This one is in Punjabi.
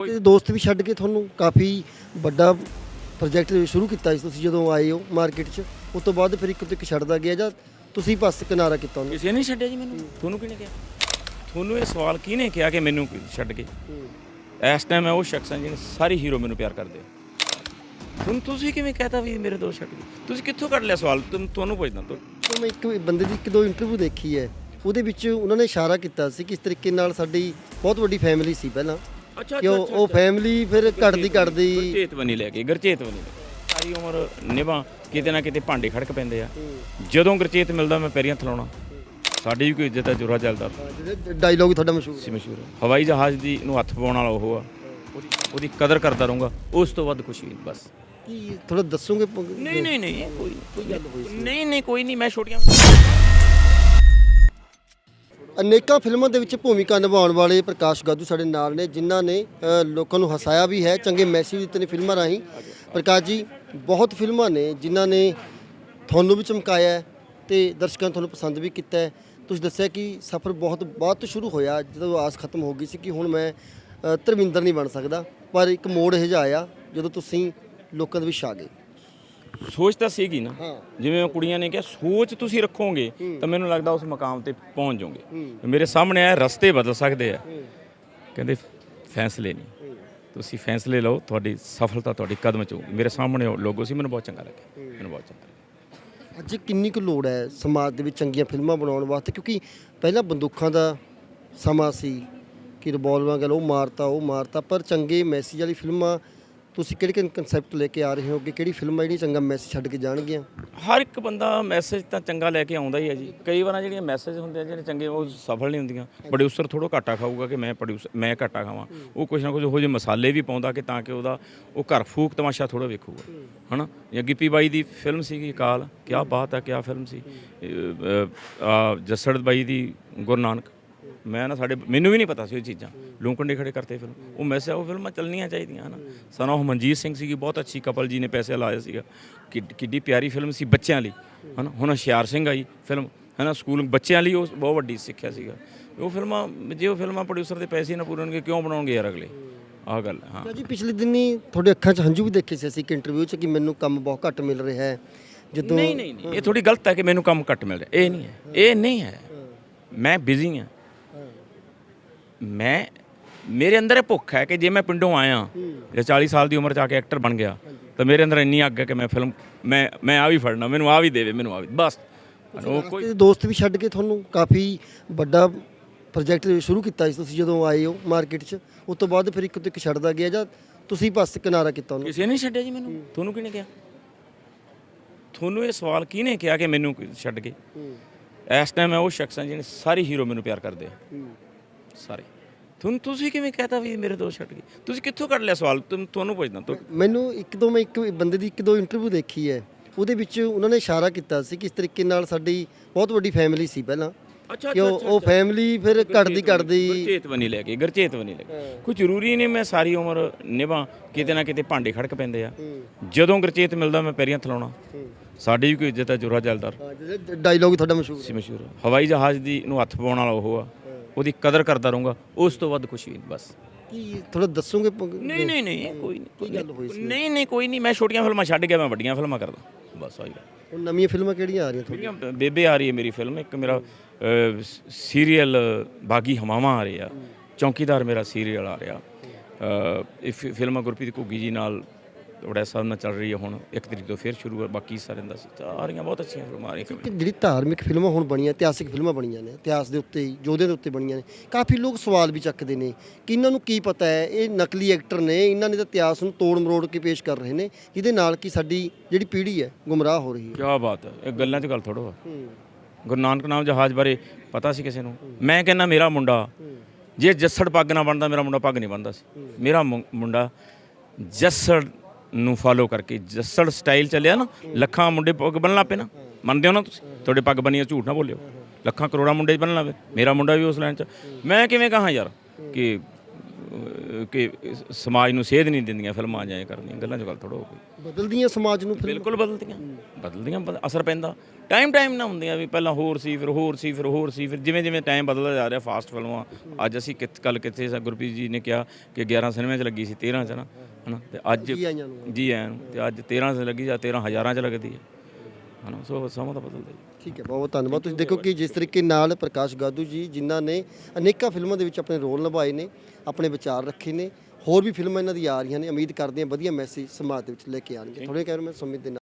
ਤੇ ਦੋਸਤ ਵੀ ਛੱਡ ਕੇ ਤੁਹਾਨੂੰ ਕਾਫੀ ਵੱਡਾ ਪ੍ਰੋਜੈਕਟ ਸ਼ੁਰੂ ਕੀਤਾ ਸੀ ਤੁਸੀਂ ਜਦੋਂ ਆਏ ਹੋ ਮਾਰਕੀਟ 'ਚ ਉਸ ਤੋਂ ਬਾਅਦ ਫਿਰ ਇੱਕ ਤੋਂ ਇੱਕ ਛੱਡਦਾ ਗਿਆ ਜਾਂ ਤੁਸੀਂ ਪਾਸ ਕਿਨਾਰਾ ਕੀਤਾ ਉਹਨੂੰ? ਕਿਸੇ ਨੇ ਛੱਡਿਆ ਜੀ ਮੈਨੂੰ। ਤੁਹਾਨੂੰ ਕਿਹਨੇ ਕਿਹਾ? ਤੁਹਾਨੂੰ ਇਹ ਸਵਾਲ ਕਿਹਨੇ ਕਿਹਾ ਕਿ ਮੈਨੂੰ ਛੱਡ ਕੇ? ਇਸ ਟਾਈਮ ਮੈਂ ਉਹ ਸ਼ਖਸ ਹਾਂ ਜਿਹਨੇ ਸਾਰੇ ਹੀਰੋ ਮੈਨੂੰ ਪਿਆਰ ਕਰਦੇ ਆ। ਹੁਣ ਤੁਸੀਂ ਕਿਵੇਂ ਕਹਤਾ ਵੀ ਮੇਰੇ ਦੋ ਛੱਡ ਗਏ ਤੁਸੀਂ ਕਿੱਥੋਂ ਕੱਢ ਲਿਆ ਸਵਾਲ? ਤੁਹਾਨੂੰ ਪੁੱਛਦਾ ਤਾਂ ਮੈਂ ਇੱਕ ਬੰਦੇ ਦੀ ਇੱਕ ਦੋ ਇੰਟਰਵਿਊ ਦੇਖੀ ਹੈ। ਉਹਦੇ ਵਿੱਚ ਉਹਨਾਂ ਨੇ ਇਸ਼ਾਰਾ ਕੀਤਾ ਸੀ ਕਿ ਇਸ ਤਰੀਕੇ ਨਾਲ ਸਾਡੀ ਬਹੁਤ ਵੱਡੀ ਫੈਮਿਲੀ ਸੀ ਪਹਿਲਾਂ। ਅੱਛਾ ਕਿ ਉਹ ਉਹ ਫੈਮਿਲੀ ਫਿਰ ਘਟਦੀ ਘਟਦੀ ਗਰਚੇਤ ਬਣੀ ਲੈ ਕੇ ਗਰਚੇਤ ਬਣੀ। ਸਾਰੀ ਉਮਰ ਨਿਭਾ ਕਿਤੇ ਨਾ ਕਿਤੇ ਭਾਂਡੇ ਖੜਕ ਪੈਂਦੇ ਆ। ਜਦੋਂ ਗਰਚੇਤ ਮਿਲਦਾ ਮੈਂ ਪੈਰੀਆਂ ਥਲਾਉਣਾ। ਸਾਡੀ ਵੀ ਕੋਈ ਇੱਜ਼ਤ ਹੈ ਜੁਰਾ ਚੱਲਦਾ। ਡਾਇਲੌਗ ਤੁਹਾਡਾ ਮਸ਼ਹੂਰ ਸੀ ਮਸ਼ਹੂਰ। ਹਵਾਈ ਜਹਾਜ਼ ਦੀ ਨੂੰ ਹੱਥ ਪਾਉਣ ਵਾਲਾ ਉਹ ਆ। ਉਹਦੀ ਉਹਦੀ ਕਦਰ ਕਰਦਾ ਰਹੂੰਗਾ। ਉਸ ਤੋਂ ਵੱਧ ਨਹੀਂ ਬਸ। ਕੀ ਥੋੜਾ ਦੱਸੋਗੇ ਪ- ਨਹੀਂ ਨਹੀਂ ਨਹੀਂ ਕੋਈ ਕੋਈ ਗੱਲ ਨਹੀਂ ਨਹੀਂ ਕੋਈ ਨਹੀਂ ਮੈਂ ਛੋਟੀਆਂ ਅਨੇਕਾਂ ਫਿਲਮਾਂ ਦੇ ਵਿੱਚ ਭੂਮਿਕਾ ਨਿਭਾਉਣ ਵਾਲੇ ਪ੍ਰਕਾਸ਼ ਗਾਦੂ ਸਾਡੇ ਨਾਲ ਨੇ ਜਿਨ੍ਹਾਂ ਨੇ ਅ, ਲੋਕਾਂ ਨੂੰ ਹਸਾਇਆ ਵੀ ਹੈ ਚੰਗੇ ਮੈਸੇਜ ਦਿੱਤੇ ਨੇ ਫਿਲਮਾਂ ਰਾਹੀਂ। ਪ੍ਰਕਾਸ਼ ਜੀ ਬਹੁਤ ਫਿਲਮਾਂ ਨੇ ਜਿਨ੍ਹਾਂ ਨੇ ਤੁਹਾਨੂੰ ਵੀ ਚਮਕਾਇਆ ਹੈ ਤੇ ਦਰਸ਼ਕਾਂ ਨੇ ਤੁਹਾਨੂੰ ਪਸੰਦ ਵੀ ਕੀਤਾ ਹੈ। ਤੁਸੀਂ ਦੱਸਿਆ ਕਿ ਸਫ਼ਰ ਬਹੁਤ ਬਾਅਦ ਤੋਂ ਸ਼ੁਰੂ ਹੋਇਆ ਜਦੋਂ ਆਸ ਖਤਮ ਹੋ ਗਈ ਸੀ ਕਿ ਹੁਣ ਮੈਂ ਅ, ਧਰਮਿੰਦਰ ਨਹੀਂ ਬਣ ਸਕਦਾ ਪਰ ਇੱਕ ਮੋੜ ਇਹ ਜਿਹਾ ਆਇਆ ਜਦੋਂ ਤੁਸੀਂ ਲੋਕਾਂ ਦੇ ਵਿੱਚ ਆ ਗਏ। ਸੋਚ ਤਾਂ ਸੀਗੀ ਨਾ। ਜਿਵੇਂ ਉਹ ਕੁੜੀਆਂ ਨੇ ਕਿਹਾ ਸੋਚ ਤੁਸੀਂ ਰੱਖੋਗੇ ਤਾਂ ਮੈਨੂੰ ਲੱਗਦਾ ਉਸ ਮਕਾਮ ਤੇ ਪਹੁੰਚ ਜਾਓਗੇ। ਮੇਰੇ ਸਾਹਮਣੇ ਆਏ ਰਸਤੇ ਬਦਲ ਸਕਦੇ ਆ। ਕਹਿੰਦੇ ਫੈਸਲੇ ਨਹੀਂ। ਤੁਸੀਂ ਫੈਸਲੇ ਲਓ ਤੁਹਾਡੀ ਸਫਲਤਾ ਤੁਹਾਡੀ ਕਦਮ ਚ ਹੋਊਗੀ। ਮੇਰੇ ਸਾਹਮਣੇ ਉਹ ਲੋਗੋ ਸੀ ਮੈਨੂੰ ਬਹੁਤ ਚੰਗਾ ਲੱਗਿਆ। ਮੈਨੂੰ ਬਹੁਤ ਚੰਗਾ ਅੱਜ ਕਿੰਨੀ ਕੁ ਲੋੜ ਹੈ ਸਮਾਜ ਦੇ ਵਿੱਚ ਚੰਗੀਆਂ ਫਿਲਮਾਂ ਬਣਾਉਣ ਵਾਸਤੇ? ਕਿਉਂਕਿ ਪਹਿਲਾਂ ਬੰਦੂਕਾਂ ਦਾ ਸਮਾਂ ਸੀ ਕਿ ਰਿਵਾਲਵਰਾਂ ਗੱਲ ਉਹ ਮਾਰਤਾ ਉਹ ਮਾਰਤਾ ਪਰ ਚੰਗੇ ਮੈਸੇਜ ਵਾਲੀ ਫਿਲਮਾਂ ਤੁਸੀਂ ਕਿਹੜੇ ਕਿਹੜੇ ਕਨਸੈਪਟ ਲੈ ਕੇ ਆ ਰਹੇ ਹੋ ਕਿ ਕਿਹੜੀ ਫਿਲਮਾਂ ਜਿਹੜੀਆਂ ਚੰਗਾ ਮੈਸੇਜ ਛੱਡ ਕੇ ਜਾਣਗੀਆਂ? ਹਰ ਇੱਕ ਬੰਦਾ ਮੈਸੇਜ ਤਾਂ ਚੰਗਾ ਲੈ ਕੇ ਆਉਂਦਾ ਹੀ ਹੈ ਜੀ। ਕਈ ਵਾਰਾਂ ਜਿਹੜੀਆਂ ਮੈਸੇਜ ਹੁੰਦੇ ਆ ਜਿਹੜੇ ਚੰਗੇ ਉਹ ਸਫਲ ਨਹੀਂ ਹੁੰਦੀਆਂ। ਪ੍ਰੋਡਿਊਸਰ ਥੋੜੋ ਘਾਟਾ ਖਾਊਗਾ ਕਿ ਮੈਂ ਪ੍ਰੋਡਿਊਸਰ ਮੈਂ ਘਾਟਾ ਖਾਵਾਂ। ਉਹ ਕੁਝ ਨਾ ਕੁਝ ਉਹੋ ਜਿਹੇ ਮਸਾਲੇ ਵੀ ਪਾਉਂਦਾ ਕਿ ਤਾਂ ਕਿ ਉਹਦਾ, ਉਹ ਘਰ ਫੂਕ ਤਮਾਸ਼ਾ ਥੋੜਾ ਵੇਖੂਗਾ। ਹਨਾ? ਜਾਂ ਗਿੱਪੀ ਬਾਈ ਦੀ ਫਿਲਮ ਸੀਗੀ ਕਾਲ। ਕੀ ਬਾਤ ਹੈ ਕੀ ਫਿਲਮ ਸੀ। ਆ ਜੱਸੜ ਬਾਈ ਦੀ ਗੁਰੂ ਨਾਨਕ। ਮੈਂ ਨਾ ਸਾਡੇ ਮੈਨੂੰ ਵੀ ਨਹੀਂ ਪਤਾ ਸੀ ਉਹ ਚੀਜ਼ਾਂ। ਲੂੰਕੰਡੇ ਖੜੇ ਕਰਤੇ ਫਿਲਮ। ਉਹ ਮੈਸੇਜ ਉਹ ਫਿਲਮਾਂ ਚੱਲਣੀਆਂ ਚਾਹੀਦੀਆਂ ਹਨਾ। ਸਨ ਆਫ ਮਨਜੀਤ ਸਿੰਘ ਸੀਗੀ ਬਹੁਤ ਅੱਛੀ ਕਪਲ ਜੀ ਨੇ ਪੈਸੇ ਲਾਏ ਸੀਗਾ। ਕਿ- ਕਿੱਡੀ ਪਿਆਰੀ ਫਿਲਮ ਸੀ ਬੱਚਿਆਂ ਲਈ ਹਨਾ। ਹੁਣ ਹੁਸ਼ਿਆਰ ਸਿੰਘ ਆਈ ਫਿਲਮ ਹਨਾ ਸਕੂਲ ਬੱਚਿਆਂ ਲਈ ਉਹ ਬਹੁਤ ਵੱਡੀ ਸਿੱਖਿਆ ਸੀਗਾ। ਉਹ ਫਿਲਮਾਂ ਜੇ ਉਹ ਫਿਲਮਾਂ ਪ੍ਰੋਡਿਊਸਰ ਦੇ ਪੈਸੇ ਨਾ ਪੂਰਨਗੇ ਕਿਉਂ ਬਣਾਉਣਗੇ ਯਾਰ ਅਗਲੇ? ਆਹ ਗੱਲ ਹੈ, ਹਾਂ। ਜੀ ਪਿਛਲੇ ਦਿਨੀ ਤੁਹਾਡੇ ਅੱਖਾਂ 'ਚ ਹੰਝੂ ਵੀ ਦੇਖੇ ਸੀ ਅਸੀਂ ਇੱਕ ਇੰਟਰਵਿਊ 'ਚ ਕਿ ਮੈਨੂੰ ਕੰਮ ਬਹੁਤ ਘੱਟ ਮਿਲ ਰਿਹਾ ਹੈ। ਜਦੋਂ ਨਹੀਂ ਨਹੀਂ ਇਹ ਥੋੜੀ ਗਲਤ ਹੈ ਕਿ ਮੈਨੂੰ ਕੰਮ ਘੱਟ ਮਿਲ ਰਿਹਾ। ਇਹ ਨਹੀਂ ਹੈ। ਇਹ ਨਹੀਂ ਹੈ। ਮੈਂ ਬਿਜ਼ੀ ਹਾਂ। ਮੈਂ ਮੇਰੇ ਅੰਦਰ ਇਹ ਭੁੱਖ ਹੈ ਕਿ ਜੇ ਮੈਂ ਪਿੰਡੋਂ ਆਇਆ ਜਾਂ 40 ਸਾਲ ਦੀ ਉਮਰ ਚ ਆ ਕੇ ਐਕਟਰ ਬਣ ਗਿਆ ਤਾਂ ਮੇਰੇ ਅੰਦਰ ਇੰਨੀ ਅੱਗ ਹੈ ਕਿ ਮੈਂ ਫਿਲਮ ਮੈਂ ਮੈਂ ਆ ਵੀ ਫੜਨਾ ਮੈਨੂੰ ਆ ਵੀ ਦੇਵੇ ਮੈਨੂੰ ਆ ਵੀ ਬਸ। ਉਹ ਕੋਈ ਦੋਸਤ ਵੀ ਛੱਡ ਕੇ ਤੁਹਾਨੂੰ ਕਾਫੀ ਵੱਡਾ ਪ੍ਰੋਜੈਕਟ ਸ਼ੁਰੂ ਕੀਤਾ ਸੀ ਤੁਸੀਂ ਜਦੋਂ ਆਏ ਹੋ ਮਾਰਕੀਟ 'ਚ ਉਸ ਤੋਂ ਬਾਅਦ ਫਿਰ ਇੱਕ ਤੋਂ ਇੱਕ ਛੱਡਦਾ ਗਿਆ ਜਾਂ ਤੁਸੀਂ ਪਾਸ ਕਿਨਾਰਾ ਕੀਤਾ ਉਹਨੂੰ? ਕਿਸੇ ਨੇ ਛੱਡਿਆ ਜੀ ਮੈਨੂੰ ਤੁਹਾਨੂੰ ਕਿਹਨੇ ਕਿਹਾ? ਤੁਹਾਨੂੰ ਇਹ ਸਵਾਲ ਕਿਹਨੇ ਕਿਹਾ ਕਿ ਮੈਨੂੰ ਛੱਡ ਕੇ? ਇਸ ਟਾਈਮ ਮੈਂ ਉਹ ਸ਼ਖਸ ਹਾਂ ਜਿਹਨੇ ਸਾਰੇ ਹੀਰੋ ਮੈਨੂੰ ਪਿਆਰ ਕਰਦੇ ਆ। ਸਾਰੇ ਤੁਹਾਨੂੰ ਤੁਸੀਂ ਕਿਵੇਂ ਕਹਤਾ ਵੀ ਮੇਰੇ ਦੋ ਛੱਡ ਗਏ? ਤੁਸੀਂ ਕਿੱਥੋਂ ਕੱਢ ਲਿਆ ਸਵਾਲ? ਤੁਮ- ਤੁਹਾਨੂੰ ਪੁੱਛਦਾ ਤੁ- ਮੈਨੂੰ ਇੱਕ ਦੋ ਮੈਂ ਇੱਕ ਬੰਦੇ ਦੀ ਇੱਕ ਦੋ ਇੰਟਰਵਿਊ ਦੇਖੀ ਹੈ। ਉਹਦੇ ਵਿੱਚ ਉਹਨਾਂ ਨੇ ਇਸ਼ਾਰਾ ਕੀਤਾ ਸੀ ਕਿ ਇਸ ਤਰੀਕੇ ਨਾਲ ਸਾਡੀ ਬਹੁਤ ਵੱਡੀ ਫੈਮਿਲੀ ਸੀ ਪਹਿਲਾਂ। ਅੱਛਾ ਕਿ ਉਹ ਉਹ ਫੈਮਿਲੀ ਫਿਰ ਘਟਦੀ ਘਟਦੀ ਗਰਚੇਤ ਬਣੀ ਲੈ ਕੇ ਗਰਚੇਤ ਬਣੀ ਲੈ ਕੇ। ਕੋਈ ਜ਼ਰੂਰੀ ਨਹੀਂ ਮੈਂ ਸਾਰੀ ਉਮਰ ਨਿਭਾ ਕਿਤੇ ਨਾ ਕਿਤੇ ਭਾਂਡੇ ਖੜਕ ਪੈਂਦੇ ਆ। ਜਦੋਂ ਗਰਚੇਤ ਮਿਲਦਾ ਮੈਂ ਪੈਰੀਆਂ ਥਲਾਉਣਾ। ਸਾਡੀ ਵੀ ਕੋਈ ਇੱਜ਼ਤ ਹੈ ਜੁਰਾ ਜਿਹੜੇ ਡਾਇਲੌਗ ਤੁਹਾਡਾ ਮਸ਼ਹੂਰ ਸੀ ਮਸ਼ਹੂਰ। ਹਵਾਈ ਜਹਾਜ਼ ਦੀ ਨੂੰ ਹੱਥ ਪਾਉਣ ਵਾਲਾ ਉਹ ਆ। ਉਹਦੀ ਕਦਰ ਕਰਦਾ ਰਹੂੰਗਾ ਉਸ ਤੋਂ ਵੱਧ ਕੁਝ ਵੀ ਨਹੀਂ ਬਸ। ਕੀ ਥੋੜਾ ਦੱਸੋਗੇ ਨਹੀਂ ਨਹੀਂ ਨਹੀਂ ਕੋਈ ਨਹੀਂ ਕੀ ਗੱਲ ਹੋਈ ਸੀ? ਨਹੀਂ ਨਹੀਂ ਕੋਈ ਨਹੀਂ ਮੈਂ ਛੋਟੀਆਂ ਫਿਲਮਾਂ ਛੱਡ ਗਿਆ ਮੈਂ ਵੱਡੀਆਂ ਫਿਲਮਾਂ ਕਰਦਾ ਬਸ ਆਹੀ ਹੁਣ ਨਵੀਆਂ ਫਿਲਮਾਂ ਕਿਹੜੀਆਂ ਆ ਰਹੀਆਂ ਤੁਹਾਡੀਆਂ? ਬੇਬੇ ਆ ਰਹੀ ਹੈ ਮੇਰੀ ਫਿਲਮ ਇੱਕ ਮੇਰਾ ਸੀਰੀਅਲ ਬਾਗੀ ਹਮਾਵਾਂ ਆ ਰਿਹਾ ਚੌਕੀਦਾਰ ਮੇਰਾ ਸੀਰੀਅਲ ਆ ਰਿਹਾ। ਇਹ ਫਿਲਮ ਗੁਰਪ੍ਰੀਤ ਘੁੱਗੀ ਜੀ ਨਾਲ ਬੜਾ ਸਾਹਿਬ ਨਾਲ ਚੱਲ ਰਹੀ ਹੈ ਹੁਣ ਇੱਕ ਤਰੀਕ ਤੋਂ ਫਿਰ ਸ਼ੁਰੂ ਹੈ ਬਾਕੀ ਸਾਰਿਆਂ ਦਾ ਸੀ। ਤਾਂ ਆ ਰਹੀਆਂ ਬਹੁਤ ਅੱਛੀਆਂ ਫਿਲਮਾਂ ਆ ਰਹੀਆਂ ਕਿ ਜਿਹੜੀ ਧਾਰਮਿਕ ਫਿਲਮਾਂ ਹੁਣ ਬਣੀਆਂ ਇਤਿਹਾਸਿਕ ਫਿਲਮਾਂ ਬਣੀਆਂ ਨੇ ਇਤਿਹਾਸ ਦੇ ਉੱਤੇ ਹੀ, ਯੋਧਿਆਂ ਦੇ ਉੱਤੇ ਬਣੀਆਂ ਨੇ ਕਾਫੀ ਲੋਕ ਸਵਾਲ ਵੀ ਚੱਕਦੇ ਨੇ ਕਿ ਇਹਨਾਂ ਨੂੰ ਕੀ ਪਤਾ ਹੈ ਇਹ ਨਕਲੀ ਐਕਟਰ ਨੇ ਇਹਨਾਂ ਨੇ ਤਾਂ ਇਤਿਹਾਸ ਨੂੰ ਤੋੜ ਮਰੋੜ ਕੇ ਪੇਸ਼ ਕਰ ਰਹੇ ਨੇ ਜਿਹਦੇ ਨਾਲ ਕਿ ਸਾਡੀ ਜਿਹੜੀ ਪੀੜ੍ਹੀ ਹੈ ਗੁੰਮਰਾਹ ਹੋ ਰਹੀ ਹੈ। ਕੀ ਬਾਤ ਹੈ ਇਹ ਗੱਲਾਂ 'ਚ ਗੱਲ ਥੋੜੋ ਗੁਰੂ ਨਾਨਕ ਨਾਮ ਜਹਾਜ਼ ਬਾਰੇ ਪਤਾ ਸੀ ਕਿਸੇ ਨੂੰ? ਮੈਂ ਕਹਿੰਦਾ ਮੇਰਾ ਮੁੰਡਾ ਜੇ ਜੱਸੜ ਪੱਗ ਨਾ ਬਣਦਾ ਮੇਰਾ ਮੁੰਡਾ ਪੱਗ ਨਹੀਂ ਬਣਦਾ ਸੀ। ਮੇਰਾ ਮੁੰਡਾ ਜੱਸੜ ਨੂੰ ਫਾਲੋ ਕਰਕੇ। ਜੱਸੜ ਸਟਾਈਲ ਚੱਲਿਆ ਨਾ ਲੱਖਾਂ ਮੁੰਡੇ ਪੱਗ ਬੰਨਣ ਲੱਪੇ ਨਾ। ਮੰਨਦੇ ਹੋ ਨਾ ਤੁਸੀਂ? ਤੁਹਾਡੇ ਪੱਗ ਬੰਨੀ ਆ ਝੂਠ ਨਾ ਬੋਲਿਓ। ਲੱਖਾਂ ਕਰੋੜਾਂ ਮੁੰਡੇ ਬੰਨਣ ਲੱਪੇ ਮੇਰਾ ਮੁੰਡਾ ਵੀ ਉਸ ਲਾਈਨ 'ਚ। ਮੈਂ ਕਿਵੇਂ ਕਹਾਂ ਯਾਰ ਕਿ ਕਿ ਸਮਾਜ ਨੂੰ ਸੇਧ ਨਹੀਂ ਦਿੰਦੀਆਂ ਫਿਲਮਾਂ ਜਾਏ ਕਰਨੀਆਂ। ਗੱਲਾਂ 'ਚ ਗੱਲ ਥੋੜੋ ਹੋ ਗਈ। ਬਦਲਦੀਆਂ ਸਮਾਜ ਨੂੰ ਬਿਲਕੁਲ ਬਦਲਦੀਆਂ। ਬਦਲਦੀਆਂ ਬਦ- ਅਸਰ ਪੈਂਦਾ। ਟਾਈਮ ਟਾਈਮ ਨਾ ਹੁੰਦੀਆਂ ਵੀ ਪਹਿਲਾਂ ਹੋਰ ਸੀ ਫਿਰ ਹੋਰ ਸੀ ਫਿਰ ਹੋਰ ਸੀ ਫਿਰ ਜਿਵੇਂ ਜਿਵੇਂ ਟਾਈਮ ਬਦਲਦਾ ਜਾ ਰਿਹਾ ਫਾਸਟ ਫਿਲਮਾਂ। ਅੱਜ ਅਸੀਂ ਕਿਤ ਕੱਲ ਕਿੱਥੇ ਸਾ ਗੁਰਪ੍ਰੀਤ ਜੀ ਨੇ ਕਿਹਾ ਕਿ 11 ਸਿਨੇਮੇ 'ਚ ਲੱਗੀ ਸੀ 13 'ਚ ਨਾ। ਹਨਾ ਤੇ ਅੱਜ ਜੀ ਆਈਆਂ ਨੂੰ। ਜੀ ਤੇ ਅੱਜ 13 'ਚ ਲੱਗੀ ਜਾਂ 13 ਹਜ਼ਾਰਾਂ 'ਚ ਲੱਗਦੀ ਹੈ। ਹਨਾ ਸੋ ਸਮਾਂ ਤਾਂ ਬਦਲਦਾ ਜੀ ਠੀਕ ਹੈ ਬਹੁਤ ਬਹੁਤ ਧੰਨਵਾਦ। ਤੁਸੀਂ ਦੇਖੋ ਕਿ ਜਿਸ ਤਰੀਕੇ ਨਾਲ ਪ੍ਰਕਾਸ਼ ਗਾਦੂ ਜੀ ਜਿਨ੍ਹਾਂ ਨੇ ਅਨੇਕਾਂ ਫਿਲਮਾਂ ਦੇ ਵਿੱਚ ਆਪਣੇ ਰੋਲ ਨਿਭਾਏ ਨੇ ਆਪਣੇ ਵਿਚਾਰ ਰੱਖੇ ਨੇ ਹੋਰ ਵੀ ਫਿਲਮਾਂ ਇਹਨਾਂ ਦੀ ਆ ਰਹੀਆਂ ਨੇ ਉਮੀਦ ਕਰਦੇ ਹਾਂ ਵਧੀਆ ਮੈਸੇਜ ਸਮਾਜ ਦੇ ਵਿੱਚ ਲੈ ਕੇ ਆਣਗੇ ਥੋੜੇ ਕਹਿਰ ਮੈਂ ਸੁਮਿਤ ਦੇ ਨਾਲ।